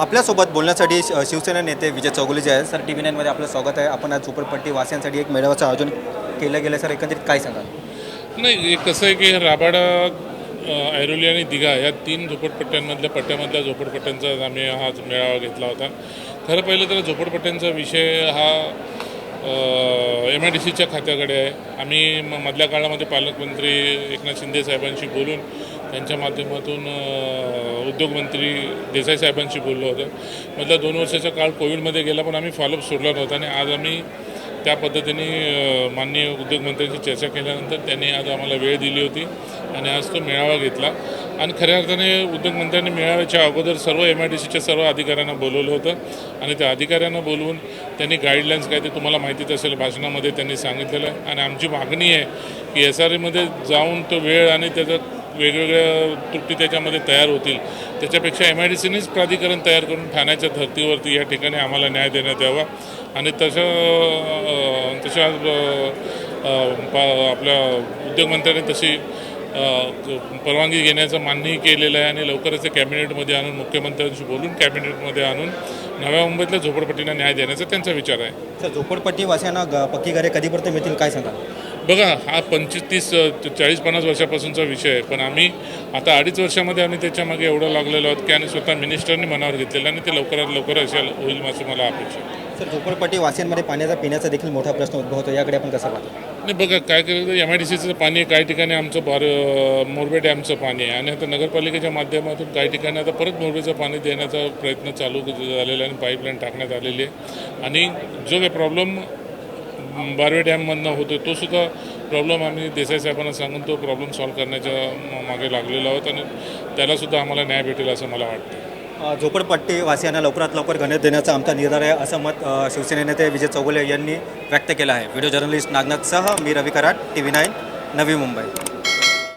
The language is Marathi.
आपल्यासोबत बोलण्यासाठी शिवसेना नेते विजय चौगुले जे आहेत सर टी व्ही नाईनमध्ये आपलं स्वागत आहे. आपण आज झोपडपट्टी वासियांसाठी एक मेळाव्याचं आयोजन केलं गेलं. सर एकंदरीत काय सांगाल? नाही कसं आहे की राबाडा ऐरोली आणि दिघा या तीन झोपडपट्ट्यांमधल्या पट्ट्यामधल्या झोपडपट्ट्यांचा आम्ही हा मेळावा घेतला होता. खरं पहिलं तर झोपडपट्ट्यांचा विषय हा एम आय डी सीच्या खात्याकडे आहे. आम्ही म- मधल्या काळामध्ये पालकमंत्री एकनाथ शिंदे साहेबांशी बोलून त्यांच्या माध्यमातून उद्योगमंत्री देसाई साहेबांशी बोललो होतो. मधल्या दोन वर्षाचा काळ कोविडमध्ये गेला पण आम्ही फॉलोअप सोडला नव्हता आणि आज आम्ही त्या पद्धतीने माननीय उद्योगमंत्र्यांशी चर्चा केल्यानंतर त्यांनी आज आम्हाला वेळ दिली होती आणि आज तो मेळावा घेतला. आणि खऱ्या अर्थाने उद्योगमंत्र्यांनी मेळाव्याच्या अगोदर सर्व एम आय डी सीच्या सर्व अधिकाऱ्यांना बोलवलं होतं. आणि त्या अधिकाऱ्यांना बोलवून त्यांनी गाईडलाईन्स काय ते तुम्हाला माहितीच असेल भाषणामध्ये त्यांनी सांगितलेलं आहे. आणि आमची मागणी आहे की एस आर एमध्ये जाऊन तो वेळ आणि त्याचा वेगवेगळ्या त्रुटी त्याच्यामध्ये तयार होतील. त्याच्यापेक्षा एम आय डी सीनेच प्राधिकरण तयार करून ठाण्याच्या धर्तीवरती या ठिकाणी आम्हाला न्याय देण्यात यावा. आणि तसं तशा आपल्या उद्योगमंत्र्यांनी तशी परवानगी घेण्याचं मान्यही केलेलं आहे आणि लवकरच ते कॅबिनेटमध्ये आणून मुख्यमंत्र्यांशी बोलून कॅबिनेटमध्ये आणून नव्या मुंबईतल्या झोपडपट्टींना न्याय देण्याचा त्यांचा विचार आहे. सर झोपडपट्टी वासियांना ग- पक्की घरे कधीपर्यंत मिळतील काय सांगाल बघा हा पंचवीस तीस चाळीस पन्नास वर्षापासूनचा विषय आहे पण आम्ही आता अडीच वर्षामध्ये आम्ही त्याच्यामागे एवढं लागलेलो आहोत की आणि स्वतः मिनिस्टरनी मनावर घेतलेलं आणि ते लवकरात लवकर असेल होईल असं मला अपेक्षा आहे. सर झोपडपट्टी वासियांमध्ये पाण्याचा पिण्याचा देखील मोठा प्रश्न उद्भवतो. याकडे आपण कसं पाहतो? नाही बघा काय करतो एम आय डी सीचं पाणी काही ठिकाणी आमचं बार मोरबे डॅमचं पाणी आहे. आणि आता नगरपालिकेच्या माध्यमातून काही ठिकाणी आता परत मोरबेचं पाणी देण्याचा प्रयत्न चालू झालेला आहे आणि पाईपलाईन टाकण्यात आलेली आहे. आणि जो काही प्रॉब्लेम बारवे डॅममधनं होतो तो सुद्धा प्रॉब्लेम आम्ही देसाई साहेबांना सांगून तो प्रॉब्लेम सॉल्व्ह करण्याच्या मागे लागलेलो आहोत आणि त्यालासुद्धा आम्हाला न्याय भेटेल असं मला वाटतं झोपडपट्टी वासियांना लवकरात लवकर घरे देण्याचा आमचा निर्धार आहे असं मत शिवसेने नेते विजय चौगुले यांनी व्यक्त केलं आहे. व्हिडिओ जर्नलिस्ट नागनाथसह मी Ravi Karad T V nine Navi Mumbai.